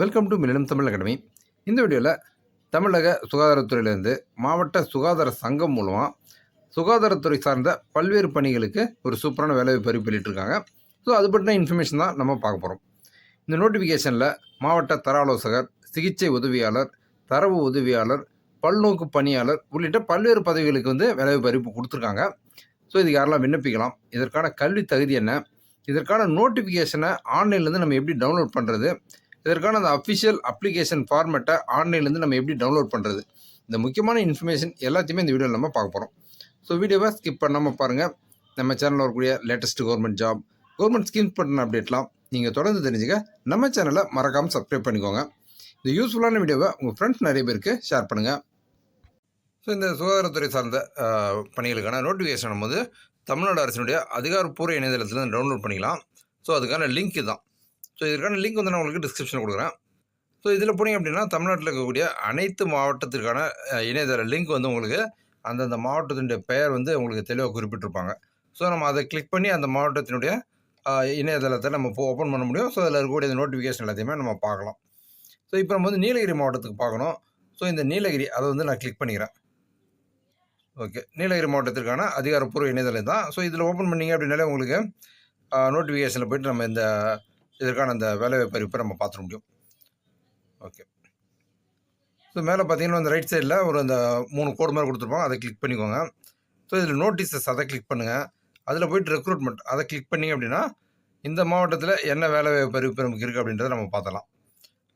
Welcome to Millennium Tamil Academy இந்த வீடியோவில் தமிழக சுகாதாரத்துறையிலேருந்து மாவட்ட சுகாதார சங்கம் மூலமாக சுகாதாரத்துறை சார்ந்த பல்வேறு பணிகளுக்கு ஒரு சூப்பரான வேலைவாய்ப்பு அறிவிப்பு ஸோ அது பற்றின இன்ஃபர்மேஷன் தான் நம்ம பார்க்க போகிறோம் இந்த நோட்டிஃபிகேஷனில் மாவட்ட தர ஆலோசகர் சிகிச்சை உதவியாளர் தரவு உதவியாளர் பல்நோக்கு பணியாளர் உள்ளிட்ட பல்வேறு பதவிகளுக்கு வந்து வேலைவாய்ப்பு அறிவிப்பு கொடுத்துருக்காங்க. ஸோ இதுக்கு யாரெல்லாம் விண்ணப்பிக்கலாம்? இதற்கான கல்வி தகுதி என்ன? இதற்கான நோட்டிஃபிகேஷனை ஆன்லைன்லேருந்து நம்ம எப்படி டவுன்லோட் பண்ணுறது இதற்கான அந்த அஃபிஷியல் அப்ளிகேஷன் ஃபார்மேட்டை ஆன்லைன்லேருந்து நம்ம எப்படி டவுன்லோட் பண்ணுறது இந்த முக்கியமான இன்ஃபர்மேஷன் எல்லாத்தையுமே இந்த வீடியோவில் நம்ம பார்க்க போகிறோம் ஸோ வீடியோவை ஸ்கிப் பண்ணாமல் பாருங்கள் நம்ம சேனலில் வரக்கூடிய latest government job government schemes பண்ண அப்டேட்லாம் நீங்கள் தொடர்ந்து தெரிஞ்சுக்க நம்ம சேனலை மறக்காமல் சப்ஸ்கிரைப் பண்ணிக்கோங்க. இந்த யூஸ்ஃபுல்லான வீடியோவை உங்கள் ஃப்ரெண்ட்ஸ் நிறைய பேருக்கு ஷேர் பண்ணுங்கள் ஸோ இந்த சுகாதாரத்துறை சார்ந்த பணிகளுக்கான நோட்டிஃபிகேஷன் போது தமிழ்நாடு அரசினுடைய அதிகாரப்பூர்வ இணையதளத்தில் டவுன்லோட் பண்ணிக்கலாம். ஸோ அதுக்கான லிங்க் தான் ஸோ இதற்கான லிங்க் வந்து நான் உங்களுக்கு டிஸ்கிரிப்ஷனில் கொடுக்குறேன். ஸோ இதில் போனீங்க அப்படின்னா தமிழ்நாட்டில் இருக்கக்கூடிய அனைத்து மாவட்டத்திற்கான இணையதள லிங்க் வந்து உங்களுக்கு அந்தந்த மாவட்டத்தினுடைய பெயர் வந்து உங்களுக்கு தெளிவாக குறிப்பிட்டிருப்பாங்க. ஸோ நம்ம அதை கிளிக் பண்ணி அந்த மாவட்டத்தினுடைய இணையதளத்தை நம்ம இப்போ ஓப்பன் பண்ண முடியும். ஸோ அதில் இருக்கக்கூடிய நோட்டிஃபிகேஷன் எல்லாத்தையுமே நம்ம பார்க்கலாம். ஸோ இப்போ நம்ம வந்து நீலகிரி மாவட்டத்துக்கு பார்க்கணும். ஸோ இந்த நீலகிரி அதை வந்து நான் கிளிக் பண்ணிக்கிறேன். ஓகே நீலகிரி மாவட்டத்திற்கான அதிகாரப்பூர்வ இணையதளம் தான். ஸோ இதில் ஓப்பன் பண்ணீங்க அப்படின்னாலே உங்களுக்கு நோட்டிஃபிகேஷனில் போயிட்டு நம்ம இந்த இதற்கான அந்த வேலைவாய்ப்பு அறிவிப்பை நம்ம பார்த்துட முடியும். ஓகே ஸோ மேலே பார்த்தீங்கன்னா அந்த ரைட் சைடில் ஒரு அந்த மூணு கோடு மாதிரி கொடுத்துருப்பாங்க. அதை கிளிக் பண்ணிக்கோங்க. ஸோ இதில் நோட்டீஸஸ் அதை கிளிக் பண்ணுங்கள் அதில் போயிட்டு ரெக்ரூட்மெண்ட் அதை கிளிக் பண்ணீங்க அப்படின்னா இந்த மாவட்டத்தில் என்ன வேலைவாய்ப்பு அறிவிப்பு நமக்கு இருக்குது அப்படின்றத நம்ம பார்த்தலாம்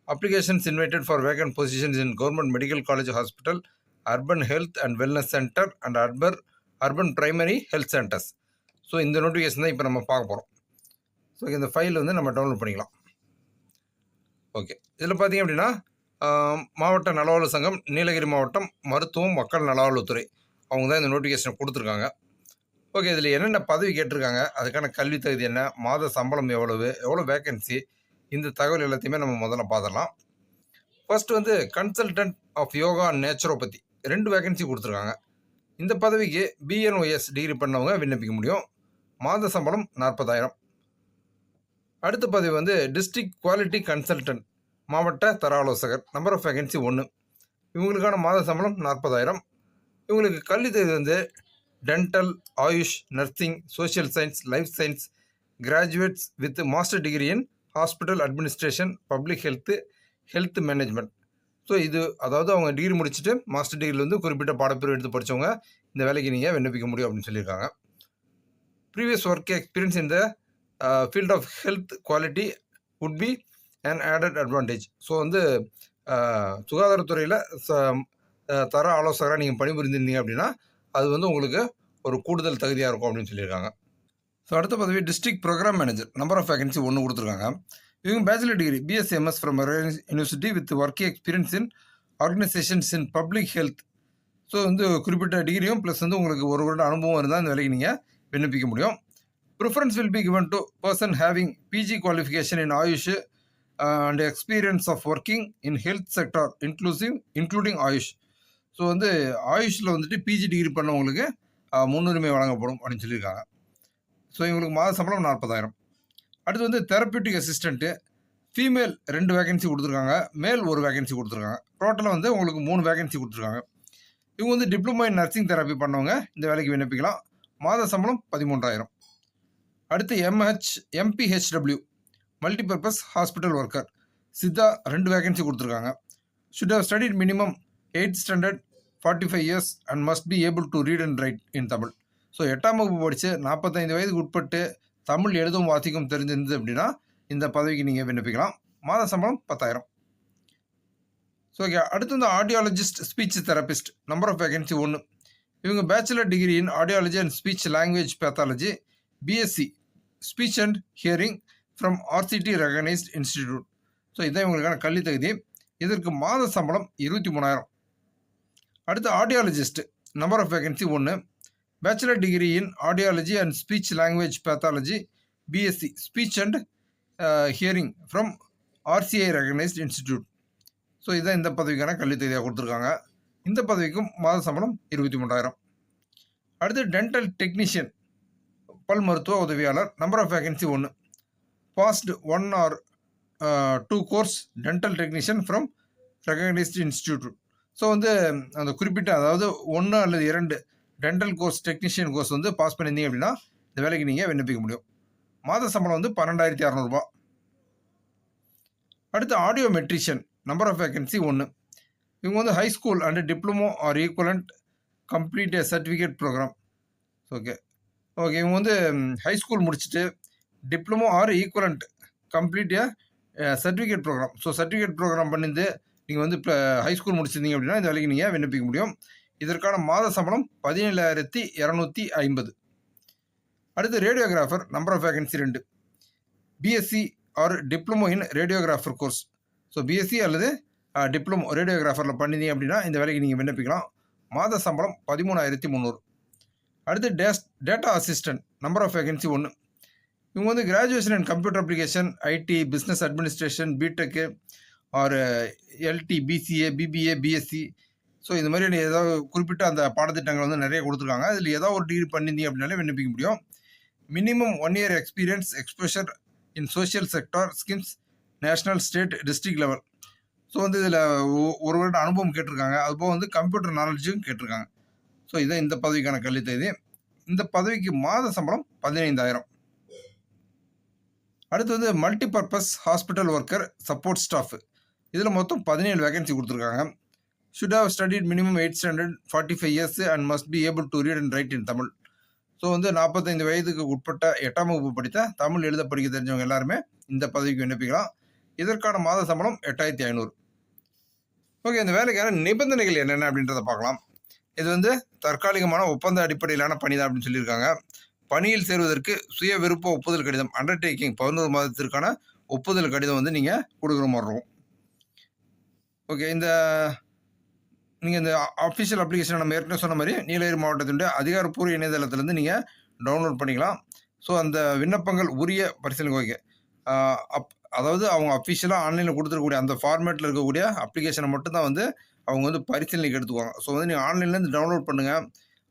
applications invited for vacant positions in government medical college hospital urban health and wellness centre and urban urban primary health centres so இந்த நோட்டிஃபிகேஷன் தான் இப்போ நம்ம பார்க்க போகிறோம் ஸோ இந்த ஃபைல் வந்து நம்ம டவுன்லோட் பண்ணிக்கலாம். ஓகே இதில் பார்த்தீங்க அப்படின்னா மாவட்ட நலவாழ்வு சங்கம் நீலகிரி மாவட்டம் மருத்துவம் மக்கள் நலவாழ்வுத்துறை. அவங்க தான் இந்த நோட்டிஃபிகேஷனை கொடுத்துருக்காங்க. ஓகே இதில் என்னென்ன பதவி கேட்டிருக்காங்க அதுக்கான கல்வி தகுதி என்ன மாத சம்பளம் எவ்வளவு எவ்வளோ வேகன்சி இந்த தகவல் எல்லாத்தையுமே நம்ம முதல்ல பார்த்துடலாம் ஃபர்ஸ்ட் வந்து கன்சல்டன்ட் ஆஃப் யோகா நேச்சுரோபதி ரெண்டு வேகன்சி கொடுத்துருக்காங்க. இந்த பதவிக்கு பிஎன்ஓஎஸ் டிகிரி பண்ணவங்க விண்ணப்பிக்க முடியும். மாத சம்பளம் நாற்பதாயிரம். அடுத்த பதவி வந்து டிஸ்ட்ரிக்ட் குவாலிட்டி கன்சல்டன்ட் மாவட்ட தர ஆலோசகர் நம்பர் ஆஃப் வேகன்சி ஒன்று இவங்களுக்கான மாத சம்பளம் நாற்பதாயிரம். இவங்களுக்கு கல்வி தகுதி வந்து dental AYUSH nursing social science life science graduates with master degree in hospital administration public health health management so இது அதாவது அவங்க டிகிரி முடிச்சுட்டு மாஸ்டர் டிகிரியில் வந்து குறிப்பிட்ட பாடப்பிரிவு எடுத்து படித்தவங்க இந்த வேலைக்கு நீங்கள் விண்ணப்பிக்க முடியும் அப்படின்னு சொல்லியிருக்காங்க. ப்ரீவியஸ் ஒர்க் எக்ஸ்பீரியன்ஸ் இந்த field of health quality would be and added advantage so வந்து சுகாதாரத்துறையில் ச தர ஆலோசகராக நீங்கள் பணிபுரிந்திருந்தீங்க அப்படின்னா அது வந்து உங்களுக்கு ஒரு கூடுதல் தகுதியாக இருக்கும் அப்படின்னு சொல்லியிருக்காங்க. ஸோ அடுத்த பதவி district programme manager number of vacancy ஒன்று கொடுத்துருக்காங்க. இவங்க bachelor degree BSMS from university with work experience in organisations in public health so வந்து குறிப்பிட்ட டிகிரியும் ப்ளஸ் வந்து உங்களுக்கு ஒரு வருட அனுபவம் இருந்தால் இந்த வேலைக்கு நீங்கள் விண்ணப்பிக்க முடியும். Preference will be given to person having PG qualification in AYUSH and experience of working in health sector inclusive including AYUSH so வந்து ஆயுஷில் வந்துட்டு பிஜி டிகிரி பண்ணவங்களுக்கு uh, முன்னுரிமை வழங்கப்படும் அப்படின்னு சொல்லியிருக்காங்க. ஸோ இவங்களுக்கு மாத சம்பளம் நாற்பதாயிரம். அடுத்து வந்து தெரப்பியூட்டிக் அசிஸ்டண்ட்டு ஃபீமேல் ரெண்டு வேகன்சி கொடுத்துருக்காங்க மேல் ஒரு வேகன்சி கொடுத்துருக்காங்க. டோட்டலாக வந்து உங்களுக்கு மூணு வேகன்சி கொடுத்துருக்காங்க. இவங்க வந்து டிப்ளமோ இன் நர்சிங் தெரப்பி பண்ணவங்க இந்த வேலைக்கு விண்ணப்பிக்கலாம். மாத சம்பளம் பதிமூன்றாயிரம். அடுத்து MH MPHW multipurpose hospital worker Siddha ரெண்டு வேகன்சி கொடுத்துருக்காங்க. Should have studied minimum eight standard forty five years and must be able to read and write in Tamil so எட்டாம் வகுப்பு படித்து நாற்பத்தைந்து வயதுக்கு உட்பட்டு தமிழ் எழுதும் வாசிக்கும் தெரிஞ்சிருந்தது அப்படின்னா இந்த பதவிக்கு நீங்கள் விண்ணப்பிக்கலாம். மாத சம்பளம் பத்தாயிரம். ஸோ ஓகே அடுத்து வந்து audiologist speech therapist number of vacancy ஒன்று இவங்க bachelor degree in audiology and speech language pathology BSc speech and hearing from RCD recognised institute so இதான் இவங்களுக்கான கல்வி தகுதி. இதற்கு மாத சம்பளம் இருபத்தி மூணாயிரம். அடுத்து ஆடியாலஜிஸ்ட் நம்பர் ஆஃப் வேகன்சி ஒன்று bachelor degree in audiology and speech language pathology BSc speech and hearing from RCI recognised institute so இதுதான் இந்த பதவிக்கான கல்வி தகுதியாக கொடுத்துருக்காங்க. இந்த பதவிக்கும் மாத சம்பளம் இருபத்தி மூன்றாயிரம் அடுத்து டென்டல் டெக்னீஷியன் பல் மருத்துவ உதவியாளர் நம்பர் ஆஃப் வேகன்சி ஒன்று passed one or two course dental technician from recognised institute so வந்து அந்த குறிப்பிட்ட அதாவது ஒன்று அல்லது இரண்டு டென்டல் கோர்ஸ் டெக்னீஷியன் கோர்ஸ் வந்து பாஸ் பண்ணியிருந்தீங்க அப்படின்னா இந்த வேலைக்கு நீங்கள் விண்ணப்பிக்க முடியும். மாத சம்பளம் வந்து பன்னெண்டாயிரத்தி அறநூறுபா. அடுத்து audiometrician number of vacancy ஒன்று இவங்க வந்து high school and diploma or equivalent complete certificate programme okay okay இவங்க வந்து ஹை ஸ்கூல் முடிச்சுட்டு diploma or equivalent complete certificate programme so certificate programme பண்ணிருந்து நீங்கள் வந்து இப்போ ஹை ஸ்கூல் முடிச்சிருந்தீங்க அப்படின்னா இந்த வேலைக்கு நீங்கள் விண்ணப்பிக்க முடியும். இதற்கான மாத சம்பளம் பதினேழாயிரத்தி இரநூத்தி ஐம்பது. அடுத்து ரேடியோகிராஃபர் நம்பர் ஆஃப் வேகன்சி ரெண்டு. BSc or diploma in radiographer course so BSc அல்லது டிப்ளமோ ரேடியோகிராஃபரில் பண்ணிருந்தீங்க அப்படின்னா இந்த வேலைக்கு நீங்கள் விண்ணப்பிக்கலாம். மாத சம்பளம் பதிமூணாயிரத்தி முந்நூறு. அடுத்து days data assistant number of vacancy ஒன்று இவங்க வந்து graduation and computer application IT business administration BTech or LT BCA BBA BSc so இந்த மாதிரி ஏதாவது குறிப்பிட்ட அந்த பாடத்திட்டங்கள் வந்து நிறைய கொடுத்துருக்காங்க. அதில் ஏதாவது ஒரு டிகிரி பண்ணியிருந்தீங்க அப்படின்னாலே விண்ணப்பிக்க முடியும். Minimum one year experience exposure in social sector schemes national state district level so வந்து இதில் ஒரு வருட அனுபவம் கேட்டிருக்காங்க. அதுபோக வந்து கம்ப்யூட்டர் நாலேஜும் கேட்டிருக்காங்க. ஸோ இதான் இந்த பதவிக்கான கல்வி தேதி. இந்த பதவிக்கு மாத சம்பளம் பதினைந்தாயிரம். அடுத்து வந்து multi purpose hospital worker support staff இதில் மொத்தம் பதினேழு வேகன்சி கொடுத்துருக்காங்க. Should have studied minimum eight standard forty five years and must be able to read and write in Tamil so வந்து நாற்பத்தைந்து வயதுக்கு உட்பட்ட எட்டாம் வகுப்பு படித்த தமிழ் எழுத படிக்க தெரிஞ்சவங்க எல்லாருமே இந்த பதவிக்கு விண்ணப்பிக்கலாம். இதற்கான மாத சம்பளம் எட்டாயிரத்தி ஐநூறு. ஓகே இந்த வேலைக்கான நிபந்தனைகள் என்னென்ன அப்படின்றத பார்க்கலாம். இது வந்து தற்காலிகமான ஒப்பந்த அடிப்படையிலான பணி தான் அப்படின்னு சொல்லியிருக்காங்க. பணியில் சேருவதற்கு சுய விருப்ப ஒப்புதல் கடிதம் அண்டர்டேக்கிங் பதினோரு மாதத்திற்கான ஒப்புதல் கடிதம் வந்து நீங்கள் கொடுக்குற மாதிரி இருக்கும். ஓகே இந்த நீங்கள் இந்த அஃபிஷியல் அப்ளிகேஷன் நம்ம ஏற்கனவே சொன்ன மாதிரி நீலகிரி மாவட்டத்தினுடைய அதிகாரப்பூர்வ இணையதளத்துலேருந்து நீங்கள் டவுன்லோட் பண்ணிக்கலாம். ஸோ அந்த விண்ணப்பங்கள் உரிய பரிசீலனை ஓகே அப் அதாவது அவங்க அஃபிஷியலாக ஆன்லைனில் கொடுத்துருக்கக்கூடிய அந்த ஃபார்மேட்டில் இருக்கக்கூடிய அப்ளிகேஷனை மட்டும்தான் வந்து அவங்க வந்து பரிசீலனைக்கு எடுத்துக்குவாங்க. ஸோ வந்து நீங்கள் ஆன்லைன்லேருந்து டவுன்லோட் பண்ணுங்கள்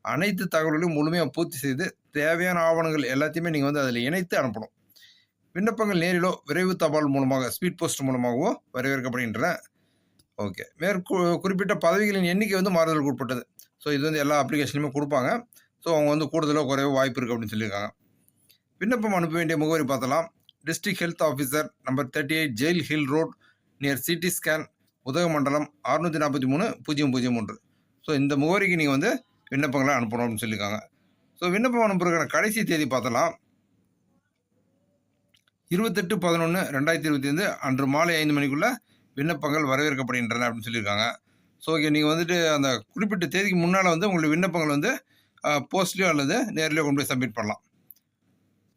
அனைத்து தகவல்களையும் முழுமையாக பூர்த்தி செய்து தேவையான ஆவணங்கள் எல்லாத்தையுமே நீங்கள் வந்து அதில் இணைத்து அனுப்பணும். விண்ணப்பங்கள் நேரிலோ விரைவு தபால் மூலமாக ஸ்பீட் போஸ்ட் மூலமாகவோ வரவேற்கப்படுகின்றன. ஓகே மேற்கு குறிப்பிட்ட பதவிகளின் எண்ணிக்கை வந்து மாறுதலுக்கு உட்பட்டது. ஸோ இது வந்து எல்லா அப்ளிகேஷன்லையுமே கொடுப்பாங்க. ஸோ அவங்க வந்து கூடுதலோ குறைவோ வாய்ப்பு இருக்குது அப்படின்னு சொல்லியிருக்காங்க. விண்ணப்பம் அனுப்ப வேண்டிய முகவரி பார்த்தலாம் district health officer number thirty eight jail hill road near CT scan Udhagamandalam அறுநூற்றி நாற்பத்தி மூணு பூஜ்ஜியம் பூஜ்ஜியம் ஒன்று ஸோ இந்த முகவரிக்கு நீங்கள் வந்து விண்ணப்பங்களை அனுப்பணும் அப்படின்னு சொல்லியிருக்காங்க. ஸோ விண்ணப்பம் அனுப்புகிற கடைசி தேதி பார்த்தலாம். இருபத்தெட்டு பதினொன்று ரெண்டாயிரத்தி இருபத்தி ஐந்து அன்று மாலை ஐந்து மணிக்குள்ளே விண்ணப்பங்கள் வரவேற்கப்படுகின்றன அப்படின்னு சொல்லியிருக்காங்க. ஸோ ஓகே நீங்கள் வந்துட்டு அந்த குறிப்பிட்ட தேதிக்கு முன்னால் வந்து உங்களுடைய விண்ணப்பங்கள் வந்து போஸ்ட்லேயோ அல்லது நேர்லேயோ கொண்டு போய் சப்மிட் பண்ணலாம்.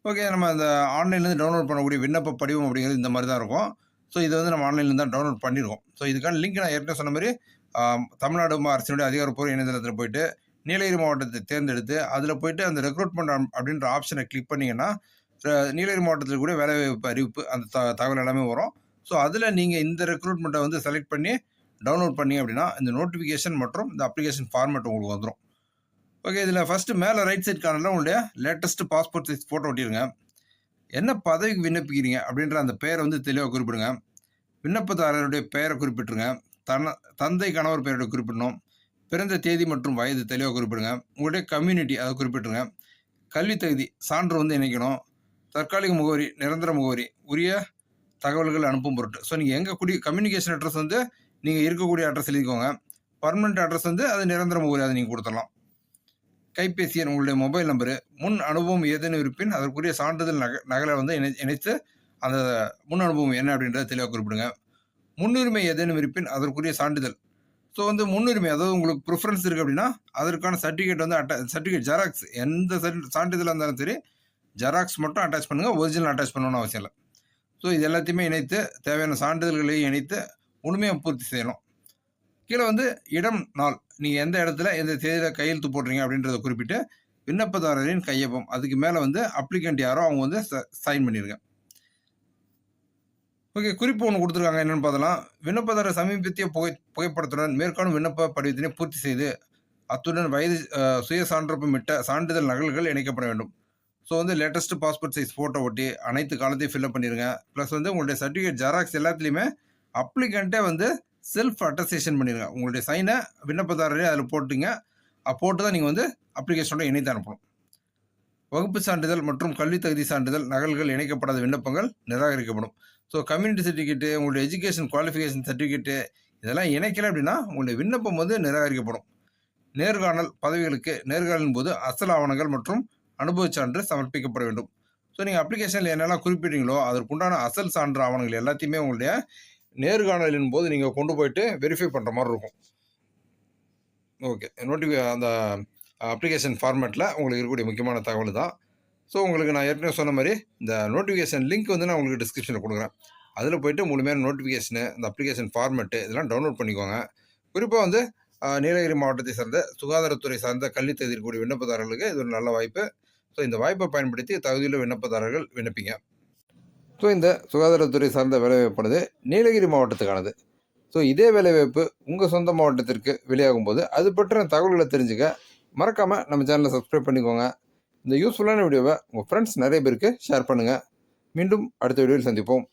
ஓகே நம்ம அந்த ஆன்லைன்லேருந்து டவுன்லோட் பண்ணக்கூடிய விண்ணப்ப படிவம் அப்படிங்கிறது இந்த மாதிரி தான் இருக்கும். ஸோ இதை வந்து நம்ம ஆன்லைனில் தான் டவுன்லோட் பண்ணியிருக்கோம் ஸோ இதுக்கான லிங்க் நான் ஏற்கனவே சொன்ன மாதிரி தமிழ்நாடு அரசினுடைய அதிகாரப்பூர்வ இணையதளத்தில் போயிட்டு நீலகிரி மாவட்டத்தை தேர்ந்தெடுத்து அதில் போயிட்டு அந்த ரெக்ரூட்மெண்ட் அப்படின்ற ஆப்ஷனை கிளிக் பண்ணிங்கன்னா நீலகிரி மாவட்டத்தில் கூட வேலைவாய்ப்பு அறிவிப்பு அந்த த தகவல் எல்லாமே வரும். ஸோ அதில் நீங்கள் இந்த ரெக்ரூட்மெண்ட்டை வந்து செலக்ட் பண்ணி டவுன்லோட் பண்ணி அப்படின்னா இந்த நோட்டிஃபிகேஷன் மற்றும் இந்த அப்ளிகேஷன் ஃபார்மேட் உங்களுக்கு வந்துடும் ஓகே இதில் ஃபஸ்ட்டு மேலே ரைட் சைட் கார்னரில் உங்களுடைய லேட்டஸ்ட் பாஸ்போர்ட் சைஸ் ஃபோட்டோ ஒட்டிடுங்க. என்ன பதவிக்கு விண்ணப்பிக்கிறீங்க அப்படின்ற அந்த பெயரை வந்து தெளிவாக குறிப்பிடுங்க. விண்ணப்பதாரருடைய பெயரை குறிப்பிட்டுருங்க. தன தந்தை கணவர் பெயரோட குறிப்பிடணும். பிறந்த தேதி மற்றும் வயது தெளிவாக குறிப்பிடுங்க. உங்களுடைய கம்யூனிட்டி அதை குறிப்பிட்டுருங்க. கல்வி தகுதி சான்று வந்து இணைக்கணும். தற்காலிக முகவரி நிரந்தர முகவரி உரிய தகவல்கள் அனுப்பும் பொருட்டு. ஸோ நீங்கள் எங்கே கூடிய கம்யூனிகேஷன் அட்ரஸ் வந்து நீங்கள் இருக்கக்கூடிய அட்ரஸ் எழுதிக்கோங்க. பர்மனெண்ட் அட்ரஸ் வந்து அது நிரந்தர முகவரி அதை நீங்கள் கொடுத்துடலாம். கைபேசி எண் உங்களுடைய மொபைல் நம்பரு முன் அனுபவம் ஏதேனும் இருப்பின் அதற்குரிய சான்றிதழ் நக நகலை வந்து இணை இணைத்து அந்த முன் அனுபவம் என்ன அப்படின்றத தெளிவாக குறிப்பிடுங்க. முன்னுரிமை ஏதேனும் இருப்பின் அதற்குரிய சான்றிதழ். ஸோ வந்து முன்னுரிமை அதாவது உங்களுக்கு ப்ரிஃபரன்ஸ் இருக்குது அப்படின்னா அதற்கான சர்டிஃபிகேட் வந்து அட்டா சர்டிஃபிகேட் ஜெராக்ஸ் எந்த சான்றிதழாக இருந்தாலும் சரி ஜெராக்ஸ் மட்டும் அட்டாச் பண்ணுங்கள் ஒரிஜினல் அட்டாச் பண்ணணும்னு அவசியம் இல்லை. ஸோ இது எல்லாத்தையுமே இணைத்து தேவையான சான்றிதழ்களையும் இணைத்து முழுமையாக பூர்த்தி செய்யணும். கீழே வந்து இடம் நாள். நீங்கள் எந்த இடத்துல எந்த தேதியில் கையெழுத்து போடுறீங்க அப்படின்றத குறிப்பிட்டு விண்ணப்பதாரரின் கையொப்பம். அதுக்கு மேலே வந்து அப்ளிகண்ட் யாரோ அவங்க வந்து சைன் பண்ணிடுங்க ஓகே குறிப்பு ஒன்று கொடுத்துருக்காங்க. என்னென்னு பார்த்தலாம் விண்ணப்பதாரர் சமீபத்திய புகை புகைப்படத்துடன் மேற்காணும் விண்ணப்ப படிவத்தினை பூர்த்தி செய்து அத்துடன் வயது சுய சான்றப்பமிட்ட சான்றிதழ் நகல்கள் இணைக்கப்பட வேண்டும். ஸோ வந்து லேட்டஸ்ட் பாஸ்போர்ட் சைஸ் ஃபோட்டோ ஒட்டி அனைத்து காலத்தையும் ஃபில்அப் பண்ணிடுங்க ப்ளஸ் வந்து உங்களுடைய சர்டிஃபிகேட் ஜெராக்ஸ் எல்லாத்துலேயுமே அப்ளிகண்ட்டே வந்து செல்ஃப் அட்டஸ்டேஷன் பண்ணிடுங்க உங்களுடைய சைனை விண்ணப்பதாரரே அதில் போட்டுங்க. போட்டு தான் நீங்கள் வந்து அப்ளிகேஷனோட இணைத்து அனுப்பணும். வகுப்பு சான்றிதழ் மற்றும் கல்வி தகுதி சான்றிதழ் நகல்கள் இணைக்கப்படாத விண்ணப்பங்கள் நிராகரிக்கப்படும். ஸோ கம்யூனிட்டி சர்டிஃபிகேட்டு உங்களுடைய எஜுகேஷன் குவாலிஃபிகேஷன் சர்டிஃபிகேட்டு இதெல்லாம் இணைக்கல அப்படின்னா உங்களுடைய விண்ணப்பம் வந்து நிராகரிக்கப்படும். நேர்காணல் பதவிகளுக்கு நேர்காணலின் போது அசல் ஆவணங்கள் மற்றும் அனுபவச் சான்று சமர்ப்பிக்கப்பட வேண்டும். ஸோ நீங்கள் அப்ளிகேஷனில் என்னெல்லாம் குறிப்பிட்டீங்களோ அதற்குண்டான அசல் சான்று ஆவணங்கள் எல்லாத்தையுமே உங்களுடைய நேர்காணலின் போது நீங்கள் கொண்டு போயிட்டு வெரிஃபை பண்ணுற மாதிரி இருக்கும். ஓகே நோட்டிஃபி அந்த அப்ளிகேஷன் ஃபார்மேட்டில் உங்களுக்கு இருக்கக்கூடிய முக்கியமான தகவல் தான். ஸோ உங்களுக்கு நான் ஏற்கனவே சொன்ன மாதிரி இந்த நோட்டிஃபிகேஷன் லிங்க் வந்து நான் உங்களுக்கு டிஸ்கிரிப்ஷனில் கொடுக்குறேன். அதில் போயிட்டு முழுமையான நோட்டிஃபிகேஷனு இந்த அப்ளிகேஷன் ஃபார்மேட்டு இதெல்லாம் டவுன்லோட் பண்ணிக்கோங்க. குறிப்பாக வந்து நீலகிரி மாவட்டத்தை சார்ந்த சுகாதாரத்துறை சார்ந்த கல்வி தகுதி விண்ணப்பதாரர்களுக்கு இது ஒரு நல்ல வாய்ப்பு. ஸோ இந்த வாய்ப்பை பயன்படுத்தி தகுதியுள்ள விண்ணப்பதாரர்கள் விண்ணப்பிங்க. ஸோ இந்த சுகாதாரத்துறை சார்ந்த வேலைவாய்ப்பானது நீலகிரி மாவட்டத்துக்கானது. ஸோ இதே வேலைவாய்ப்பு உங்கள் சொந்த மாவட்டத்திற்கு வெளியாகும் போது அது பற்றின தகவல்களை தெரிஞ்சுக்க மறக்காமல் நம்ம சேனலை சப்ஸ்கிரைப் பண்ணிக்கோங்க. இந்த யூஸ்ஃபுல்லான வீடியோவை உங்கள் ஃப்ரெண்ட்ஸ் நிறைய பேருக்கு ஷேர் பண்ணுங்கள் மீண்டும் அடுத்த வீடியோவில் சந்திப்போம்.